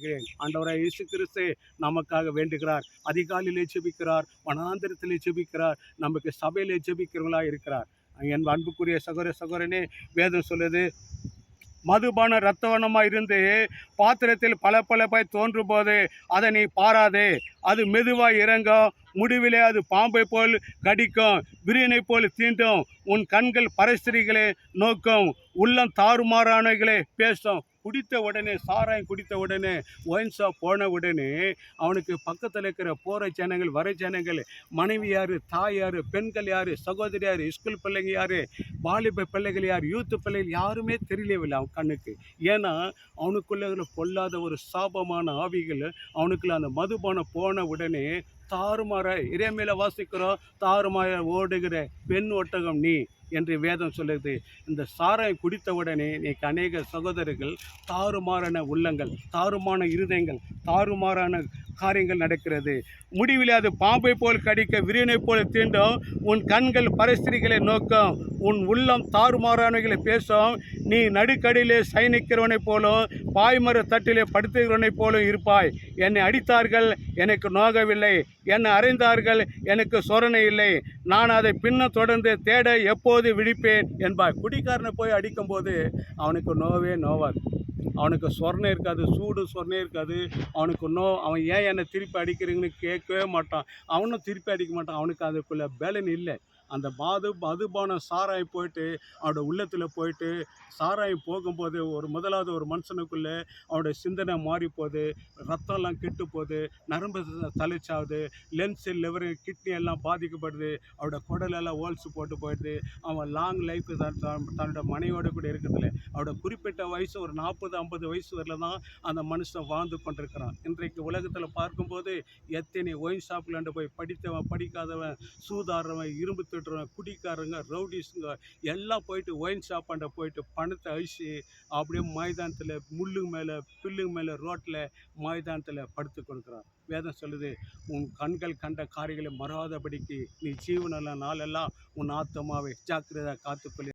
தாழ்த்துகிறேன் ஆண்டவராக இயேசு கிறிஸ்து நமக்காக வேண்டுகிறார். அதிகாலையிலே ஜெபிக்கிறார் வனாந்திரத்திலே ஜெபிக்கிறார் நமக்கு சபையிலே ஜெபிக்கிறவங்களா இருக்கிறார். என் அன்புக்குரிய சகோர சகோரனே வேதம் சொல்லுது மதுபான ரத்தவனமாக இருந்து பாத்திரத்தில் பல பல பாய் தோன்றும் போது அதை நீ பாராதே. அது மெதுவாக இறங்கும் முடிவிலே அது பாம்பை போல் கடிக்கும் விரியனை போல் தீண்டும். உன் கண்கள் பரஸ்திரிகளை நோக்கும் உள்ளம் தாறுமாறானவைகளை பேசும். குடித்த உடனே சாராயம் குடித்த உடனே ஒயின் ஷாப் போன உடனே அவனுக்கு பக்கத்தில் இருக்கிற போகிற ஜனங்கள் வர ஜனங்கள் மனைவி யார் தாய் யார் பெண்கள் யார் சகோதரி யார் ஸ்கூல் பிள்ளைங்க யார் வாலிப பிள்ளைகள் யார் யூத்து பிள்ளைகள் யாருமே தெரியலவில்லை அவன் கண்ணுக்கு. ஏன்னா அவனுக்குள்ளே பொல்லாத ஒரு சாபமான ஆவிகள் அவனுக்குள்ள அந்த மதுபானம் போன உடனே தாறுமாற இறைமையில வாசிக்கிறோம் தாறுமாற ஓடுகிற பெண் ஒட்டகம் நீ என்று வேதம் சொல்லுது. இந்த சாராயம் குடித்த உடனே அநேக சகோதரர்கள் தாறுமாறான உள்ளங்கள் தாறுமான இருதயங்கள் தாறுமாறான காரியங்கள் நடக்கிறது. முடிவில் அது பாம்பை போல் கடிக்க விரியனை போல் தீண்டும் உன் கண்கள் பரஸ்திரிகளை நோக்கும் உன் உள்ளம் தாறுமாறானவைகளை பேசும். நீ நடுக்கடியிலே சயனிக்கிறவனைப் போலும் பாய்மர தட்டிலே படுத்துகிறவனைப் போலும் இருப்பாய். என்னை அடித்தார்கள் எனக்கு நோகவில்லை. என்னை அறைந்தார்கள் எனக்கு சொரணை இல்லை. நான் அதை பின்ன தொடர்ந்து தேட எப்போது விழிப்பேன் என்பாய். குடிக்காரனை போய் அடிக்கும்போது அவனுக்கு நோவே நோவாது. அவனுக்கு சொர்ணம் இருக்காது சூடு சொர்ணம் இருக்காது. அவனுக்கு நோ அவன் ஏன் என்னை திருப்பி அடிக்கிறீங்கன்னு கேட்கவே மாட்டான். அவனும் திருப்பி அடிக்க மாட்டான். அவனுக்கு அதுக்குள்ளே பேலன் இல்லை. அந்த மாது மதுபானம் சாராயம் போயிட்டு அவனோட உள்ளத்தில் போயிட்டு சாராயம் போகும்போது ஒரு முதலாவது ஒரு மனுஷனுக்குள்ளே அவனோட சிந்தனை மாறி போகுது ரத்தம்லாம் கெட்டு போகுது நரம்பு தலைச்சாகுது லென்ஸு லிவர் கிட்னி எல்லாம் பாதிக்கப்படுது. அவனோட குடலெல்லாம் ஓல்ஸ் போட்டு போயிடுது. அவன் லாங் லைஃப் தன்னோட மனைவியோட கூட இருக்கிறதில்ல அவனோட குறிப்பிட்ட வயசு ஒரு நாற்பது ஐம்பது வயசு வரல தான் அந்த மனுஷன் வாழ்ந்து கொண்டிருக்கிறான். இன்றைக்கு உலகத்தில் பார்க்கும்போது எத்தனை ஒயின் ஷாப்லாண்டு போய் படித்தவன் படிக்காதவன் சூதாடுறவன் இரும்பு திட்டுறவன் குடிக்காரங்க ரவுடிஸுங்க எல்லாம் போயிட்டு ஒயின் ஷாப்பாண்ட போயிட்டு பணத்தை அழிச்சு அப்படியே மைதானத்தில் முள்ளுங்க மேலே பில்லுங்க மேலே ரோட்டில் மைதானத்தில் படுத்து கொடுக்குறான் வேதம் சொல்லுது உன் கண்கள் கண்ட காரியங்களை மறாதபடிக்கு நீ ஜீவனெல்லாம் நாளெல்லாம் உன் ஆத்மாவை ஜாக்கிரதை காத்துக்கொள்ளி